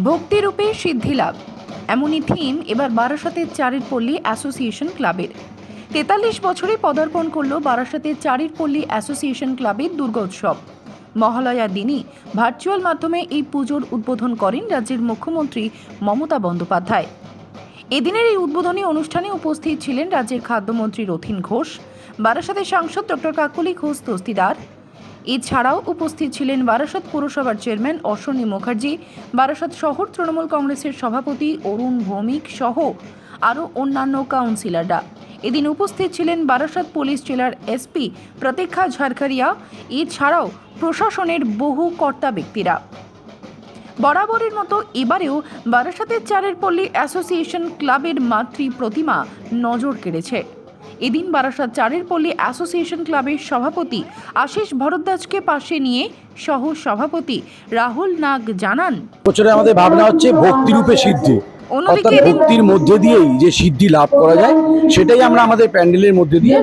ভক্তিরূপে সিদ্ধিলাভ এমনই থিম এবার বারাসাতের চারের পল্লী অ্যাসোসিয়েশন ক্লাবের। তেতাল্লিশ বছরে পদার্পণ করল বারাসাতের চারের পল্লী অ্যাসোসিয়েশন ক্লাবের দুর্গোৎসব মহালয়া দিনই ভার্চুয়াল মাধ্যমে এই পুজোর উদ্বোধন করেন রাজ্যের মুখ্যমন্ত্রী মমতা বন্দ্যোপাধ্যায়। এদিনের এই উদ্বোধনী অনুষ্ঠানে উপস্থিত ছিলেন রাজ্যের খাদ্যমন্ত্রী রথিন ঘোষ, বারাসাতের সাংসদ ডক্টর কাকলি ঘোষ দস্তিদার এছাড়াও উপস্থিত ছিলেন বারাসত পুরসভার চেয়ারম্যান অশ্বনী মুখার্জি, বারাসত শহর তৃণমূল কংগ্রেসের সভাপতি অরুণ ভৌমিক সহ আরও অন্যান্য কাউন্সিলররা। এদিন উপস্থিত ছিলেন বারাসত পুলিশ জেলার এসপি প্রতীক্ষা ঝাড়খারিয়া এছাড়াও প্রশাসনের বহু কর্তা ব্যক্তিরা। বরাবরের মতো এবারেও বারাসাতের চারের পল্লী অ্যাসোসিয়েশন ক্লাবের মাতৃ প্রতিমা নজর কেড়েছে। এদিন বারাসাত চারের পল্লী অ্যাসোসিয়েশন ক্লাবের সভাপতি আশিস ভরদ্বাজকে পাশে নিয়ে সহ সভাপতি রাহুল নাগ জানান বছরে আমাদের ভাবনা হচ্ছে ভক্তিরূপে সিদ্ধি। অর্থাৎ ভক্তির মধ্যে দিয়েই যে সিদ্ধি লাভ করা যায় সেটাই আমরা আমাদের প্যান্ডেলের মধ্যে দিয়ে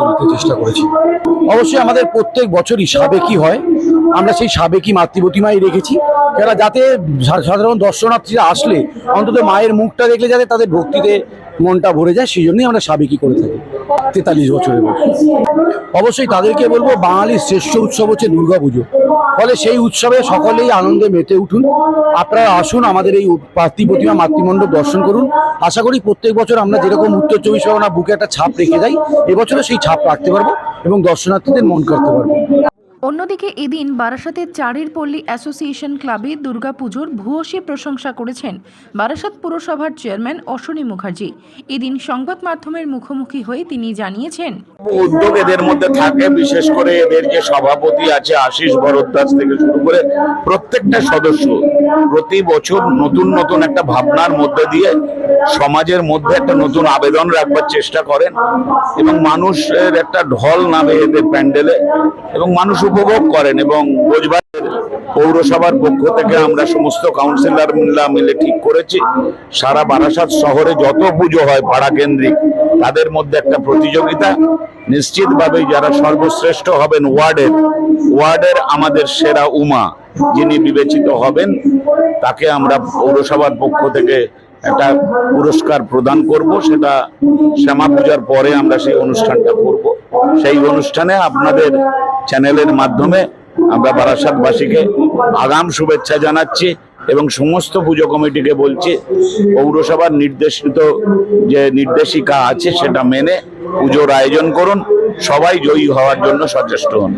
ধরতে চেষ্টা করেছি। অবশ্যই আমাদের প্রত্যেক বছরই সাবেকি হয়। আমরা সেই সাবেকি মাতৃপ্রতিমাই রেখেছি। কেন যাতে সাধারণ দর্শনার্থীরা আসলে অন্তত মায়ের মুখটা দেখলে যাতে তাদের ভক্তিতে মনটা ভরে যায়, সেই জন্যই আমরা সাবেকি করে থাকি। তেতাল্লিশ বছরের বয়সে অবশ্যই তাদেরকে বলব, বাঙালির শ্রেষ্ঠ উৎসব হচ্ছে দুর্গাপুজো। ফলে সেই উৎসবে সকলেই আনন্দে মেতে উঠুন। আপনারা আসুন, আমাদের এই প্রতিমা মাতৃমণ্ডপ দর্শন করুন। আশা করি প্রত্যেক বছর আমরা যেরকম উত্তর চব্বিশ পরগনা বুকে একটা ছাপ রেখে যাই, এবছরও সেই ছাপ রাখতে পারব এবং দর্শনার্থীদের মন করতে পারব। অন্যদিকে এদিন বারাসাতের চারের পল্লী অ্যাসোসিয়েশন ক্লাবে দুর্গাপুজোর ভূয়সী প্রশংসা করেছেন বারাসাত পুরসভার চেয়ারম্যান অশ্বনী মুখার্জি। এদিন সংবাদ মাধ্যমের মুখোমুখি হয়ে তিনি জানিয়েছেন, উদ্যোগ এদের মধ্যে থাকে, বিশেষ করে এদের যে সভাপতি আছে আশিস ভরদ্বাজ থেকে শুরু করে প্রত্যেকটা সদস্য প্রতি বছর নতুন নতুন একটা ভাবনার মধ্যে দিয়ে সমাজের মধ্যে একটা নতুন আবেদন রাখবার চেষ্টা করেন এবং মানুষের একটা ঢল নামে এদের প্যান্ডেলে এবং মানুষ উপভোগ করেন এবং বোঝবারের পৌরসভার পক্ষ থেকে আমরা সমস্ত কাউন্সিলর মিলা ঠিক করেছি। সারা বারাসাত শহরে যত পুজো হয় পাড়া কেন্দ্রিক, তাদের মধ্যে একটা প্রতিযোগিতা। নিশ্চিতভাবে যারা সর্বশ্রেষ্ঠ হবেন ওয়ার্ডের ওয়ার্ডের আমাদের সেরা উমা যিনি বিবেচিত হবেন, তাকে আমরা পৌরসভার পক্ষ থেকে একটা পুরস্কার প্রদান করব, সেটা শ্যামা পূজার পরে আমরা সেই অনুষ্ঠানটা করব। সেই অনুষ্ঠানে আপনাদের চ্যানেলের মাধ্যমে আমরা বারাসাতবাসীকে আগাম শুভেচ্ছা জানাচ্ছি এবং সমস্ত পুজো কমিটিকে বলছি, পৌরসভার নির্দেশিত যে নির্দেশিকা আছে সেটা মেনে পুজোর আয়োজন করুন। সবাই জয়ী হওয়ার জন্য সচেষ্ট হন।